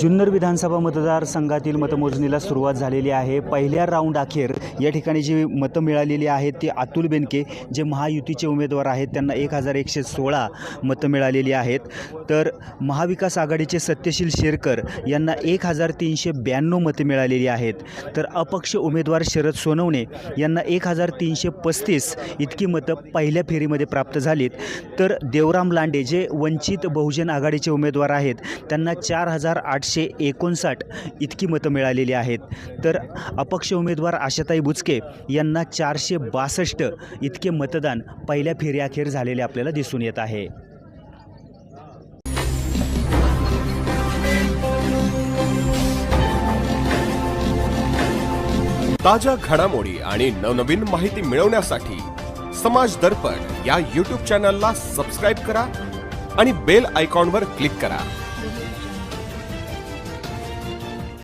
जुन्नर विधानसभा मतदारसंघातील मतमोजणीला सुरुवात झालेली आहे. पहिल्या राऊंड अखेर या ठिकाणी जी मतं मिळालेली आहेत ती अतुल बेनके जे महायुतीचे उमेदवार आहेत त्यांना एक हजार एकशे सोळा मतं मिळालेली आहेत. तर महाविकास आघाडीचे सत्यशील शेरकर यांना एक हजार तीनशे ब्याण्णव मतं मिळालेली आहेत. तर अपक्ष उमेदवार शरद सोनवणे यांना एक हजार तीनशे पस्तीस इतकी मतं पहिल्या फेरीमध्ये प्राप्त झालीत. तर देवराम लांडे जे वंचित बहुजन आघाडीचे उमेदवार आहेत त्यांना चार हजार आठशे एकोणसाठ इतकी मतं मिळालेली आहेत. तर अपक्ष उमेदवार आशाताई बुचके यांना चारशे बासष्ट इतके मतदान पहिल्या फेरीअखेर झालेले आपल्याला दिसून येत आहे. ताज्या घडामोडी आणि नवनवीन माहिती मिळवण्यासाठी समाज दर्पण या यूट्यूब चॅनलला सबस्क्राईब करा आणि बेल आयकॉनवर क्लिक करा.